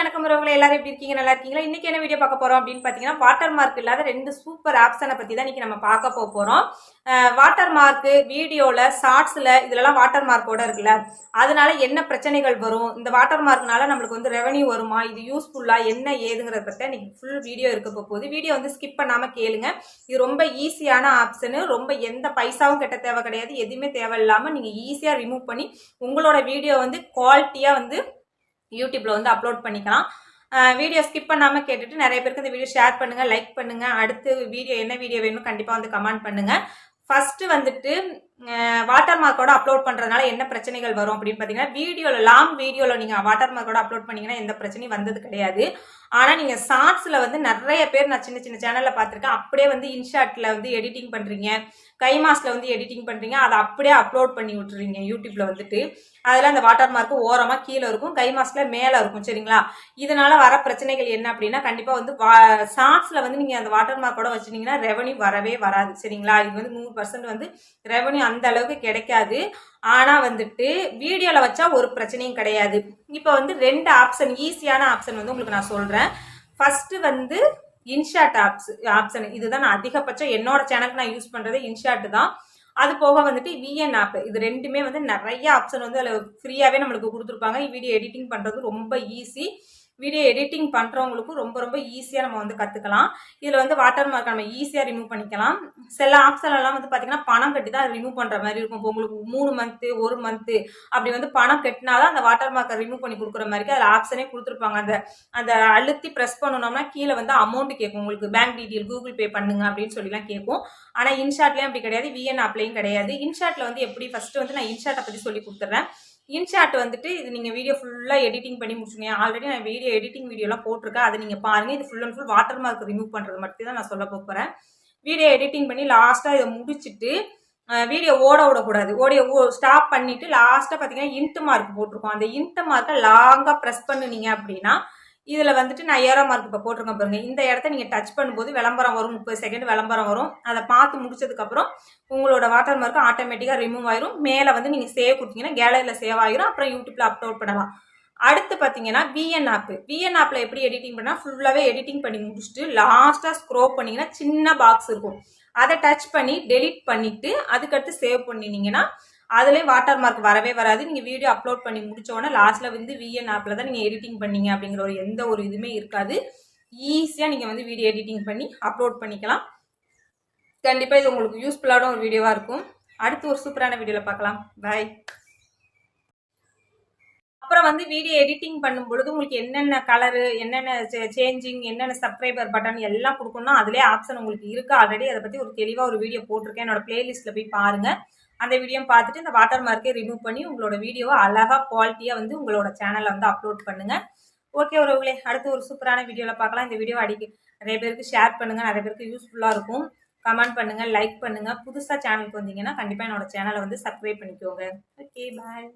வணக்கம் உறவுகளை எல்லாரும் எப்படி இருக்கீங்க? நல்லா இருக்கீங்களா? இன்னைக்கு என்ன வீடியோ பார்க்க போறோம் அப்படின்னு பாத்தீங்கன்னா வாட்டர் மார்க் இல்லாத ரெண்டு சூப்பர் ஆப்ஷனை பத்தி தான் இன்னைக்கு நம்ம பார்க்க போக போறோம். வாட்டர் மார்க் வீடியோல ஷார்ட்ஸ்ல இதுலலாம் வாட்டர் மார்க்கோட இருக்குல்ல அதனால என்ன பிரச்சனைகள் வரும்? இந்த வாட்டர் மார்க்னால நம்மளுக்கு வந்து ரெவன்யூ வருமா? இது யூஸ்ஃபுல்லா என்ன ஏதுங்கிறத பத்தி இன்னைக்கு ஃபுல் வீடியோ இருக்க போகுது. வீடியோ வந்து ஸ்கிப் பண்ணாம கேளுங்க. இது ரொம்ப ஈஸியான ஆப்ஷனு ரொம்ப எந்த பைசாவும் கெட்ட தேவை கிடையாது. எதுவுமே தேவையில்லாமல் நீங்க ஈஸியா ரிமூவ் பண்ணி உங்களோட வீடியோ வந்து குவாலிட்டியா வந்து யூடியூப்ல வந்து அப்லோட் பண்ணிக்கலாம். வீடியோ ஸ்கிப் பண்ணாமல் கேட்டுட்டு நிறைய பேருக்கு இந்த வீடியோ ஷேர் பண்ணுங்க லைக் பண்ணுங்க. அடுத்து வீடியோ என்ன வீடியோ வேணும் கண்டிப்பாக வந்து கமெண்ட் பண்ணுங்க. ஃபர்ஸ்ட் வந்துட்டு வாட்டர் மார்க்கோட அப்லோட் பண்ணுறதுனால என்ன பிரச்சனைகள் வரும் அப்படின்னு பார்த்தீங்கன்னா வீடியோவில் லாங் வீடியோவில் நீங்கள் வாட்டர் மார்க்கோட அப்லோட் பண்ணீங்கன்னா எந்த பிரச்சனையும் வந்தது கிடையாது. ஆனால் நீங்கள் ஷார்ட்ஸில் வந்து நிறைய பேர் நான் சின்ன சின்ன சேனலில் பார்த்துருக்கேன். அப்படியே வந்து இன்ஷாட்டில் வந்து எடிட்டிங் பண்ணுறீங்க கைமாஸில் வந்து எடிட்டிங் பண்ணுறீங்க அதை அப்படியே அப்லோட் பண்ணி விட்டுறீங்க யூடியூப்பில் வந்துட்டு. அதில் அந்த வாட்டர் மார்க்கு ஓரமாக கீழே இருக்கும். கைமாஸில் மேலே இருக்கும். சரிங்களா? இதனால வர பிரச்சனைகள் என்ன அப்படின்னா கண்டிப்பாக வந்து ஷார்ட்ஸில் வந்து நீங்கள் அந்த வாட்டர் மார்க்கோட வச்சுருந்தீங்கன்னா ரெவன்யூ வரவே வராது. சரிங்களா? இது வந்து நூறு பர்சன்ட் வந்து ரெவன்யூ அந்த அளவுக்கு கிடைக்காது. ஆனால் வந்துட்டு வீடியோவில் வச்சா ஒரு பிரச்சனையும் கிடையாது. இப்போ வந்து ரெண்டு ஆப்ஷன் ஈஸியான ஆப்ஷன் வந்து உங்களுக்கு நான் சொல்கிறேன் ஃபஸ்ட்டு வந்து இன்ஷாட் ஆப்ஸ் ஆப்ஷன் இதுதான் நான் அதிகபட்சம் என்னோட சேனலுக்கு நான் யூஸ் பண்ணுறது இன்ஷாட் தான். அது போக வந்துட்டு விஎன் ஆப் இது ரெண்டுமே வந்து நிறைய ஆப்ஷன் வந்து அதில் ஃப்ரீயாகவே நம்மளுக்கு கொடுத்துருப்பாங்க. வீடியோ எடிட்டிங் பண்ணுறது ரொம்ப ஈஸி வீடியோ எடிட்டிங் பண்ணுறவங்களுக்கும் ரொம்ப ரொம்ப ஈஸியாக நம்ம வந்து கற்றுக்கலாம் இதில் வந்து வாட்டர் மார்க் நம்ம ஈஸியாக ரிமூவ் பண்ணிக்கலாம். சில ஆப்ஷன் வந்து பார்த்தீங்கன்னா பணம் கட்டி தான் ரிமூவ் பண்ணுற மாதிரி இருக்கும். இப்போ உங்களுக்கு மூணு மந்த்து ஒரு மந்த்து அப்படி வந்து பணம் கட்டினா தான் அந்த வாட்டர் மார்க்கை ரிமூவ் பண்ணி கொடுக்குற மாதிரி அதில் ஆப்ஷனே கொடுத்துருப்பாங்க. அந்த அந்த அழுத்தி ப்ரெஸ் பண்ணணும்னா கீழே வந்து அமௌண்ட் கேட்கும். உங்களுக்கு பேங்க் டீட்டெயில் கூகுள் பே பண்ணுங்க அப்படின்னு சொல்லிலாம் கேட்கும். ஆனால் இன்ஷாட்லேயும் அப்படி கிடையாது. விஎன் ஆப்லேயும் கிடையாது. இன்ஷாட்டில் வந்து எப்படி ஃபஸ்ட்டு வந்து நான் இன்ஷாட்டை பற்றி சொல்லி கொடுத்துட்றேன் இன்ஷாட் வந்துட்டு இது நீங்கள் வீடியோ ஃபுல்லாக எடிட்டிங் பண்ணி முடிச்சுங்க ஆல்ரெடி நான் வீடியோ எடிட்டிங் வீடியோலாம் போட்டிருக்கேன். அதை நீங்கள் பாருங்கள் இது full and full water mark remove பண்ணுறது மட்டும் தான் நான் சொல்ல போகிறேன் வீடியோ எடிட்டிங் பண்ணி லாஸ்ட்டாக இதை முடிச்சுட்டு வீடியோ ஓட விடக்கூடாது. ஓடிய ஓ ஸ்டாப் பண்ணிவிட்டு லாஸ்ட்டாக பார்த்தீங்கன்னா இன்ட்டு மார்க் போட்டிருக்கோம். அந்த இன்ட்டு மார்க்கை லாங்காக ப்ரெஸ் பண்ணுனீங்க அப்படின்னா இதில் வந்துட்டு நான் ஏரோ மார்க் இப்போ போட்டிருக்கேன் பாருங்க. இந்த இடத்த நீங்கள் டச் பண்ணும்போது விளம்பரம் வரும் முப்பது செகண்ட் விளம்பரம் வரும். அதை பார்த்து முடிச்சதுக்கப்புறம் உங்களோட வாட்டர் மார்க் ஆட்டோமேட்டிக்காக ரிமூவ் ஆயிரும். மேலே வந்து நீங்கள் சேவ் கொடுத்தீங்கன்னா கேலரியில் சேவ் ஆயிரும். அப்புறம் யூடியூப்பில் அப்லோட் பண்ணலாம். அடுத்து பார்த்தீங்கன்னா விஎன் ஆப் விஎன் ஆப்பில் எப்படி எடிட்டிங் பண்ணால் ஃபுல்லாகவே எடிட்டிங் பண்ணி முடிச்சுட்டு லாஸ்ட்டாக ஸ்க்ரோ பண்ணிங்கன்னா சின்ன பாக்ஸ் இருக்கும். அதை டச் பண்ணி டெலிட் பண்ணிவிட்டு அதுக்கடுத்து சேவ் பண்ணினீங்கன்னா அதுலேயும் வாட்டர் மார்க் வரவே வராது. நீங்கள் வீடியோ அப்லோட் பண்ணி முடிச்சோடனே லாஸ்ட்டில் வந்து விஎன் ஆப்பில் தான் நீங்கள் எடிட்டிங் பண்ணீங்க அப்படிங்கிற ஒரு எந்த ஒரு இதுவுமே இருக்காது. ஈஸியாக நீங்கள் வந்து வீடியோ எடிட்டிங் பண்ணி அப்லோட் பண்ணிக்கலாம். கண்டிப்பாக இது உங்களுக்கு யூஸ்ஃபுல்லான ஒரு வீடியோவாக இருக்கும். அடுத்து ஒரு சூப்பரான வீடியோவில் பார்க்கலாம். பாய் அப்புறம் வந்து வீடியோ எடிட்டிங் பண்ணும் பொழுது உங்களுக்கு என்னென்ன கலரு என்னென்ன சேஞ்சிங் என்னென்ன சப்ஸ்கிரைபர் பட்டன் எல்லாம் கொடுக்கணும் அதிலே ஆப்ஷன் உங்களுக்கு இருக்குது ஆல்ரெடி அதை பற்றி ஒரு தெளிவாக ஒரு வீடியோ போட்டிருக்கேன். என்னோட பிளேலிஸ்ட்டில் போய் பாருங்கள் அந்த வீடியோ பார்த்துட்டு இந்த வாட்டர் மார்க்கை ரிமூவ் பண்ணி உங்களோட வீடியோவை அழகாக குவாலிட்டியாக வந்து உங்களோட சேனலில் வந்து அப்லோட் பண்ணுங்கள் ஓகே உறவுகளே அடுத்து ஒரு சூப்பரான வீடியோவில் பார்க்கலாம். இந்த வீடியோ அடிக்க நிறைய பேருக்கு ஷேர் பண்ணுங்கள் நிறைய பேருக்கு யூஸ்ஃபுல்லாக இருக்கும். கமெண்ட் பண்ணுங்கள் லைக் பண்ணுங்கள் புதுசாக சேனலுக்கு வந்தீங்கன்னா கண்டிப்பாக என்னோட சேனலை வந்து சப்ஸ்கிரைப் பண்ணிக்கோங்க. Okay bye